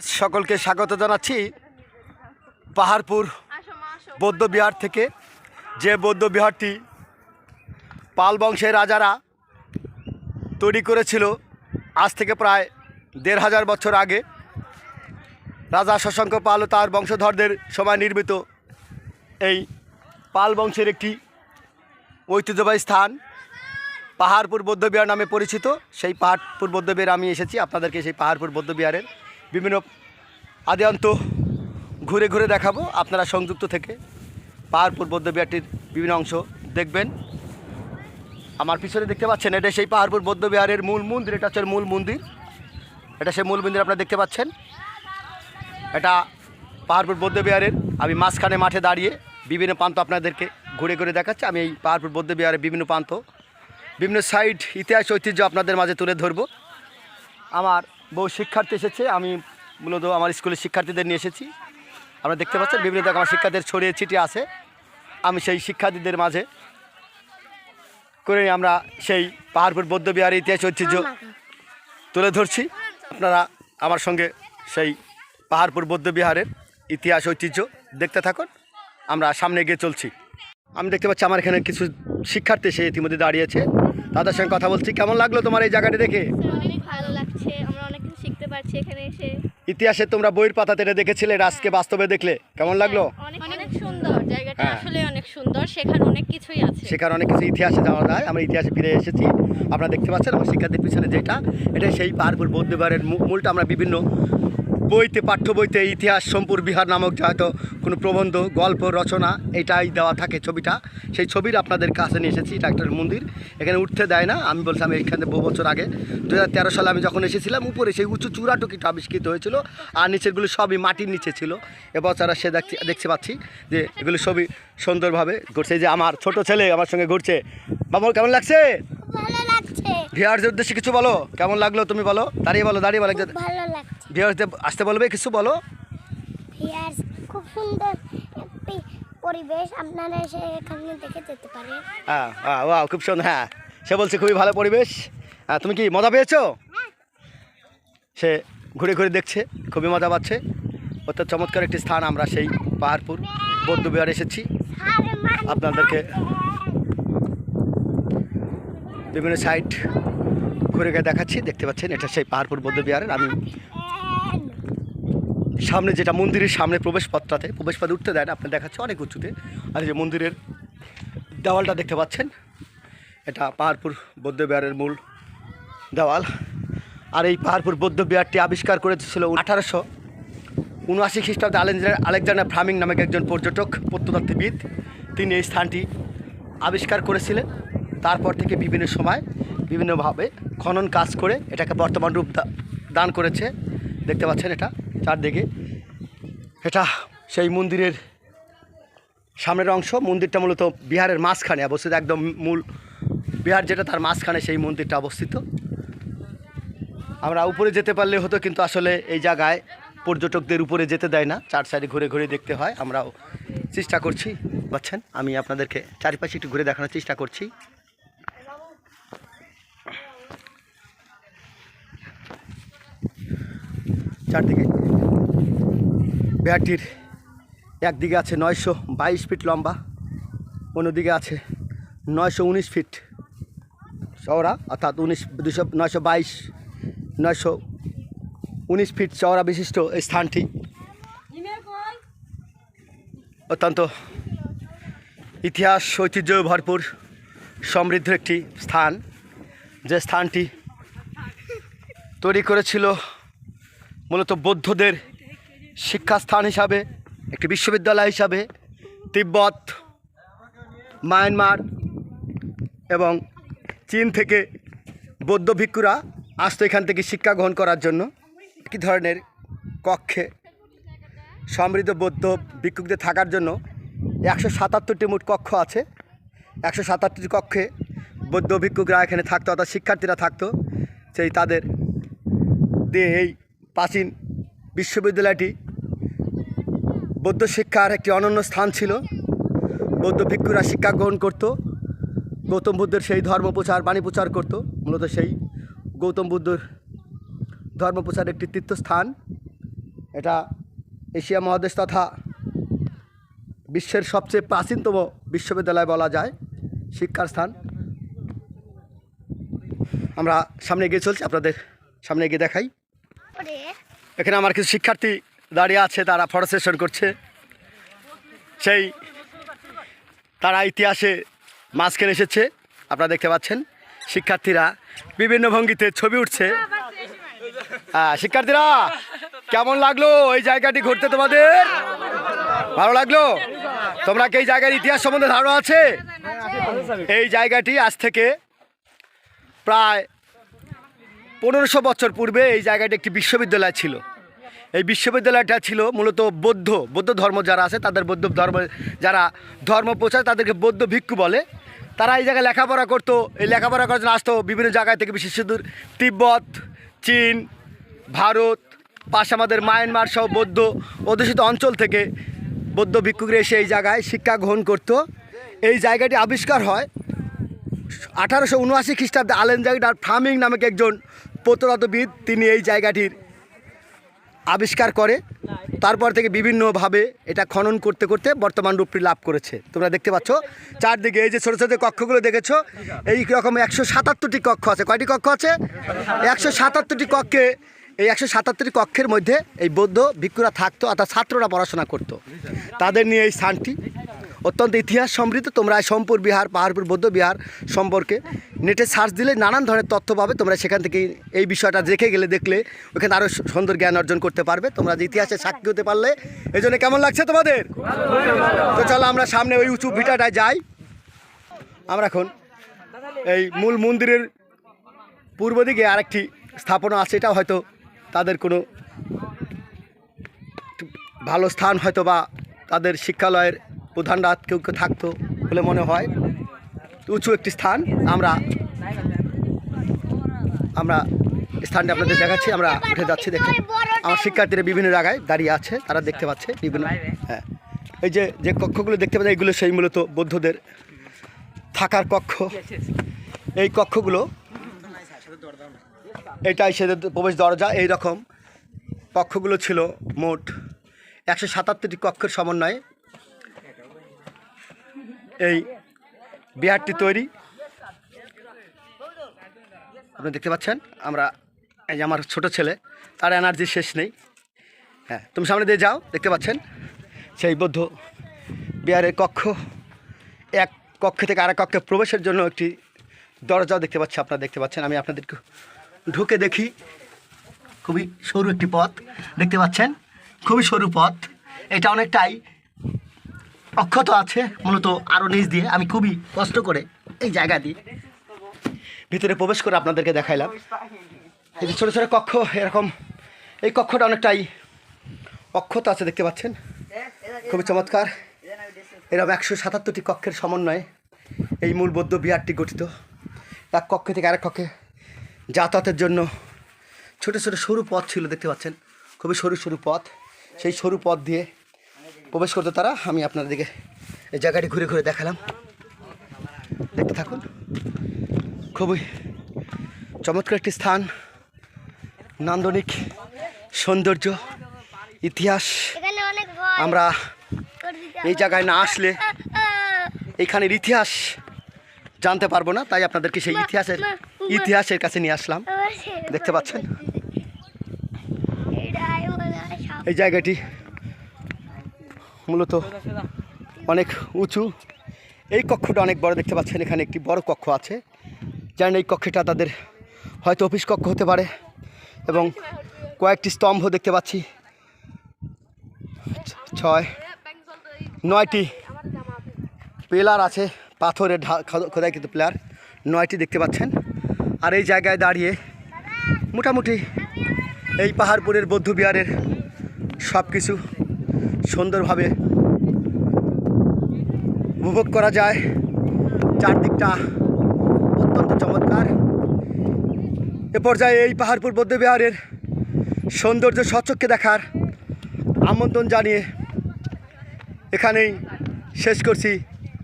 সকলকে স্বাগত জানাচ্ছি পাহাড়পুর বৌদ্ধবিহার থেকে। যে বৌদ্ধ বিহারটি পাল বংশের রাজারা তৈরি করেছিল আজ থেকে প্রায় দেড় হাজার বছর আগে। রাজা শশাঙ্ক পাল ও তার বংশধরদের সময় নির্মিত এই পাল বংশের একটি ঐতিহ্যবাহী স্থান। পাহাড়পুর বৌদ্ধবিহার নামে পরিচিত। সেই পাহাড়পুর বৌদ্ধবিহার আমি এসেছি। আপনাদেরকে সেই পাহাড়পুর বৌদ্ধবিহারের বিভিন্ন আদ্যান্ত ঘুরে ঘুরে দেখাবো। আপনারা সংযুক্ত থেকে পাহাড়পুর বৌদ্ধবিহারটির বিভিন্ন অংশ দেখবেন। আমার পিছনে দেখতে পাচ্ছেন, এটা সেই পাহাড়পুর বৌদ্ধবিহারের মূল মন্দির, এটা হচ্ছে মূল মন্দির। এটা সেই মূল মন্দির আপনারা দেখতে পাচ্ছেন। এটা পাহাড়পুর বৌদ্ধবিহারের আমি মাঝখানে মাঠে দাঁড়িয়ে বিভিন্ন প্রান্ত আপনাদেরকে ঘুরে ঘুরে দেখাচ্ছি। আমি এই পাহাড়পুর বৌদ্ধবিহারের বিভিন্ন প্রান্ত, বিভিন্ন সাইড ইতিহাস, ঐতিহ্য আপনাদের মাঝে তুলে ধরব। আমার বহু শিক্ষার্থী এসেছে। আমি মূলত আমার স্কুলের শিক্ষার্থীদের নিয়ে এসেছি। আপনারা দেখতে পাচ্ছেন বিভিন্ন জায়গায় আমার শিক্ষার্থীদের ছড়িয়ে ছিটিয়ে আছে। আমি সেই শিক্ষার্থীদের মাঝে করে আমরা সেই পাহাড়পুর বৌদ্ধবিহারের ইতিহাস ঐতিহ্য তুলে ধরছি। আপনারা আমার সঙ্গে সেই পাহাড়পুর বৌদ্ধবিহারের ইতিহাস ঐতিহ্য দেখতে থাকুন। আমরা সামনে গিয়ে চলছি। আমি দেখতে পাচ্ছি আমার এখানে কিছু শিক্ষার্থী সে ইতিমধ্যে দাঁড়িয়েছে তাদের সঙ্গে কথা বলছি। কেমন লাগল তোমার এই জায়গাটি দেখে অনেক ভালো লাগছে আমরা অনেক কিছু শিখতে এখানে এসে ইতিহাসে তোমরা বইয়ের পাতা এটা দেখেছিলে রাজকে আজকে বাস্তবে দেখলে। কেমন লাগল? অনেক অনেক সুন্দর। জায়গাটা হ্যাঁ। আসলে অনেক সুন্দর। সেখানে অনেক কিছুই আছে। সেখানে অনেক কিছু ইতিহাসে যাওয়া যায়। আমরা ইতিহাসে ফিরে এসেছি। আপনারা দেখতে পাচ্ছেন আমার শিক্ষার্থীর পিছনে যেটা এটা সেই পাহাড়পুর বৌদ্ধবারের মূলটা। আমরা বিভিন্ন বইতে, পাঠ্য বইতে ইতিহাস সোমপুর বিহার নামক যা হয়তো কোনো প্রবন্ধ, গল্প, রচনা এটাই দেওয়া থাকে ছবিটা। সেই ছবির আপনাদের কাছে নিয়ে এসেছি এটা একটা মন্দির। এখানে উঠতে দেয় না। আমি বলছি বলছিলাম এইখানে বহু বছর আগে দু হাজার তেরো সালে আমি যখন এসেছিলাম, উপরে সেই উঁচু চূড়াটুকিটা আবিষ্কৃত হয়েছিল আর নিচেরগুলো সবই মাটির নিচে ছিল। এবছর সে দেখছি, দেখতে পাচ্ছি যে এগুলো সবই সুন্দরভাবে ঘুরছে। যে আমার ছোট ছেলে আমার সঙ্গে ঘুরছে। বাবু কেমন লাগছে? ভালো উদ্দেশ্যে কিছু বলো? কেমন লাগল তুমি বলো? দাঁড়িয়ে বলো দাঁড়িয়ে বলো ভিয়ার্সদের আসতে বলবে কিছু বলো? ভিয়ার্স খুব সুন্দর একটি পরিবেশ আপনারা এসে এখানে দেখে যেতে পারেন। হ্যাঁ হ্যাঁ ওয়াও খুব সুন্দর হ্যাঁ। সে বলছে খুবই ভালো পরিবেশ। হ্যাঁ তুমি কি মজা পেয়েছ? সে ঘুরে ঘুরে দেখছে খুবই মজা পাচ্ছে। অর্থাৎ চমৎকার একটি স্থান আমরা সেই পাহাড়পুর বৌদ্ধবিহার এসেছি। আপনাদেরকে বিভিন্ন সাইট ঘুরে গিয়ে দেখাচ্ছি, দেখতে পাচ্ছেন, এটা সেই পাহাড়পুর বৌদ্ধবিহারের আমি সামনে যেটা মন্দিরের সামনে প্রবেশ পথটাতে প্রবেশ পথে উঠতে দেয় না আপনি দেখাচ্ছে অনেক উঁচুতে আর যে মন্দিরের দেওয়ালটা দেখতে পাচ্ছেন, এটা পাহাড়পুর বৌদ্ধবিহারের মূল দেওয়াল। আর এই পাহাড়পুর বৌদ্ধবিহারটি আবিষ্কার করেছিল আঠারোশো উনআশি খ্রিস্টাব্দে আলেকজান্ডার আলেকজান্ডার ফ্রামিং নামক একজন পর্যটক প্রত্নতত্ত্ববিদ তিনি এই স্থানটি আবিষ্কার করেছিলেন। তারপর থেকে বিভিন্ন সময় বিভিন্নভাবে খনন কাজ করে এটাকে বর্তমান রূপ দান করেছে। দেখতে পাচ্ছেন এটা চারদিকে। এটা সেই মন্দিরের সামনের অংশ। মন্দিরটা মূলত বিহারের মাঝখানে অবস্থিত, একদম মূল বিহার যেটা তার মাঝখানে সেই মন্দিরটা অবস্থিত। আমরা উপরে যেতে পারলে হতো, কিন্তু আসলে এই জায়গায় পর্যটকদের উপরে যেতে দেয় না। চার সাইডে ঘুরে ঘুরে দেখতে হয়। আমরাও চেষ্টা করছি। পাচ্ছেন? আমি আপনাদেরকে চারিপাশে একটু ঘুরে দেখানোর চেষ্টা করছি। চারদিকে। বিহারটির একদিকে আছে নয়শো বাইশ ফিট লম্বা, অন্যদিকে আছে নয়শো উনিশ ফিট চওড়া, অর্থাৎ উনিশ, দুশো, নয়শো বাইশ, নয়শো উনিশ ফিট চওড়া বিশিষ্ট এই স্থানটি। অত্যন্ত ইতিহাস, ঐতিহ্য ভরপুর, সমৃদ্ধ একটি স্থান। যে স্থানটি তৈরি করেছিল মূলত বৌদ্ধদের শিক্ষাস্থান হিসাবে, একটি বিশ্ববিদ্যালয় হিসাবে তিব্বত, মায়ানমার এবং চীন থেকে বৌদ্ধ ভিক্ষুরা আসতো এখান থেকে শিক্ষা গ্রহণ করার জন্য। একই ধরনের কক্ষে সমৃদ্ধ বৌদ্ধ ভিক্ষুকদের থাকার জন্য একশো সাতাত্তরটি মোট কক্ষ আছে। একশো সাতাত্তরটি কক্ষে বৌদ্ধ ভিক্ষুকরা এখানে থাকতো, অর্থাৎ শিক্ষার্থীরা থাকতো। সেই তাদের দিয়ে এই প্রাচীন বিশ্ববিদ্যালয়টি বৌদ্ধ শিক্ষার একটি অনন্য স্থান ছিল। বৌদ্ধ ভিক্ষুরা শিক্ষা গ্রহণ করত, গৌতম বুদ্ধের সেই ধর্ম প্রচার, বাণী প্রচার করত, মূলত সেই গৌতম বুদ্ধর ধর্ম প্রচার একটি তীর্থস্থান। এটা এশিয়া মহাদেশ তথা বিশ্বের সবচেয়ে প্রাচীনতম বিশ্ববিদ্যালয় বলা যায়, শিক্ষার স্থান। আমরা সামনে গিয়ে চলছি, আপনাদের সামনে গিয়ে দেখাই। এখানে আমার কিছু শিক্ষার্থী দাঁড়িয়ে আছে, তারা ফটো সেশন করছে। সেই তারা ইতিহাসে মাঝখানে এসেছে, আপনারা দেখতে পাচ্ছেন। শিক্ষার্থীরা বিভিন্ন ভঙ্গিতে ছবি উঠছে। হ্যাঁ শিক্ষার্থীরা, কেমন লাগল এই জায়গাটি ঘুরতে তোমাদের? ভালো লাগল? তোমরা কি এই জায়গার ইতিহাস সম্বন্ধে ধারণা আছে? এই জায়গাটি আজ থেকে প্রায় পনেরোশো বছর পূর্বে এই জায়গাটি একটি বিশ্ববিদ্যালয় ছিল। এই বিশ্ববিদ্যালয়টা ছিল মূলত বৌদ্ধ বৌদ্ধ ধর্ম যারা আছে তাদের বৌদ্ধ ধর্ম, যারা ধর্ম প্রচার তাদেরকে বৌদ্ধ ভিক্ষু বলে। তারা এই জায়গায় লেখাপড়া করতো। এই লেখাপড়া করার জন্য আসতো বিভিন্ন জায়গায় থেকে বিশেষ দূর তিব্বত, চীন, ভারত, পাশে আমাদের মায়ানমার সহ বৌদ্ধ অধ্যুষিত অঞ্চল থেকে বৌদ্ধ ভিক্ষুকরা এসে এই জায়গায় শিক্ষা গ্রহণ করতো। এই জায়গাটি আবিষ্কার হয় আঠারোশো উনআশি খ্রিস্টাব্দে আলেনজাইডার ফার্মিং নামক একজন প্রত্নতত্ত্ববিদ তিনি এই জায়গাটির আবিষ্কার করে। তারপর থেকে বিভিন্নভাবে এটা খনন করতে করতে বর্তমান রূপটি লাভ করেছে। তোমরা দেখতে পাচ্ছ, চারদিকে এই যে ছোটো ছোটো কক্ষগুলো দেখেছ, এই রকম একশো সাতাত্তরটি কক্ষ আছে। কয়টি কক্ষ আছে? একশো সাতাত্তরটি কক্ষে, এই একশো সাতাত্তরটি কক্ষের মধ্যে এই বৌদ্ধ ভিক্ষুরা থাকতো, অর্থাৎ ছাত্ররা পড়াশোনা করতো। তাদের নিয়ে এই স্থানটি অত্যন্ত ইতিহাস সমৃদ্ধ। তোমরা সোমপুর বিহার, পাহাড়পুর, বৌদ্ধ বিহার সম্পর্কে নেটে সার্চ দিলে নানান ধরনের তথ্য পাবে। তোমরা সেখান থেকে এই বিষয়টা দেখে গেলে, দেখলে ওখানে আরও সুন্দর জ্ঞান অর্জন করতে পারবে। তোমরা যে ইতিহাসে সাক্ষী হতে পারলে এই জন্য কেমন লাগছে তোমাদের? তো চলো আমরা সামনে ওই উঁচু ভিটাটায় যাই। আমরা এখন এই মূল মন্দিরের পূর্ব দিকে আরেকটি স্থাপনা আছে। এটা হয়তো তাদের কোনো ভালো স্থান হয়তো বা তাদের শিক্ষালয়ের প্রধানরা কেউ কেউ থাকতো বলে মনে হয়। উঁচু একটি স্থান আমরা আমরা স্থানটা আপনাদের দেখাচ্ছি, আমরা উঠে যাচ্ছি দেখে আমার শিক্ষার্থীরা বিভিন্ন জায়গায় দাঁড়িয়ে আছে, তারা দেখতে পাচ্ছে বিভিন্ন হ্যাঁ। এই যে যে কক্ষগুলো দেখতে পাচ্ছে এইগুলো সেই মূলত বৌদ্ধদের থাকার কক্ষ। এই কক্ষগুলো, এটাই সেদের প্রবেশ দরজা এই রকম কক্ষগুলো ছিল মোট একশো সাতাত্তরটি কক্ষের সমন্বয়ে এই বিহারটি তৈরি। আপনি দেখতে পাচ্ছেন, আমরা এই যে আমার ছোট ছেলে, তার এনার্জি শেষ নেই। হ্যাঁ তুমি সামনে দিয়ে যাও, দেখতে পাচ্ছেন, সেই বৌদ্ধ বিহারের কক্ষ, এক কক্ষ থেকে আরেক কক্ষে প্রবেশের জন্য একটি দরজাও দেখতে পাচ্ছি, আপনারা দেখতে পাচ্ছেন। আমি আপনাদেরকে ঢুকে দেখি, খুবই সরু একটি পথ, দেখতে পাচ্ছেন, খুবই সরু পথ। এটা অনেকটাই অক্ষত আছে, মূলত আরও নিচ দিয়ে। আমি খুবই কষ্ট করে এই জায়গা দিয়ে ভিতরে প্রবেশ করে আপনাদেরকে দেখাইলাম। এই যে ছোটো ছোটো কক্ষ, এরকম। এই কক্ষটা অনেকটাই অক্ষত আছে, দেখতে পাচ্ছেন? খুবই চমৎকার। এরকম একশো সাতাত্তরটি কক্ষের সমন্বয়ে এই মূল বৌদ্ধ বিহারটি গঠিত। এক কক্ষ থেকে আরেক কক্ষে যাতায়াতের জন্য ছোটো ছোটো সরু পথ ছিল, দেখতে পাচ্ছেন? খুবই সরু সরু পথ। সেই সরু পথ দিয়ে প্রবেশ করতো তারা আমি আপনাদেরকে এই জায়গাটি ঘুরে ঘুরে দেখালাম। দেখতে থাকুন। খুবই চমৎকার একটি স্থান নান্দনিক সৌন্দর্য ইতিহাস। আমরা এই জায়গায় না আসলে এইখানের ইতিহাস জানতে পারব না তাই আপনাদেরকে সেই ইতিহাসের ইতিহাসের কাছে নিয়ে আসলাম। দেখতে পাচ্ছেন? এই জায়গাটি মূলত অনেক উঁচু। এই কক্ষটা অনেক বড় দেখতে পাচ্ছেন, এখানে একটি বড় কক্ষ আছে। জানেন এই কক্ষটা তাদের হয়তো অফিস কক্ষ হতে পারে এবং কয়েকটি স্তম্ভ দেখতে পাচ্ছি। ছয়, নয়টি পিলার আছে, পাথরের ঢা- খোদ- খোদাইকৃত পিলার। নয়টি দেখতে পাচ্ছেন। আর এই জায়গায় দাঁড়িয়ে মোটামুটি এই পাহাড়পুরের বৌদ্ধ বিহারের সব কিছু সুন্দরভাবে উপভোগ করা যায়। চারদিকটা অত্যন্ত চমৎকার। এ পর্যায়ে এই পাহাড়পুর বৌদ্ধবিহারের সৌন্দর্য স্বচ্ছকে দেখার আমন্ত্রণ জানিয়ে এখানেই শেষ করছি।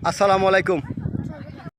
আসসালামু আলাইকুম।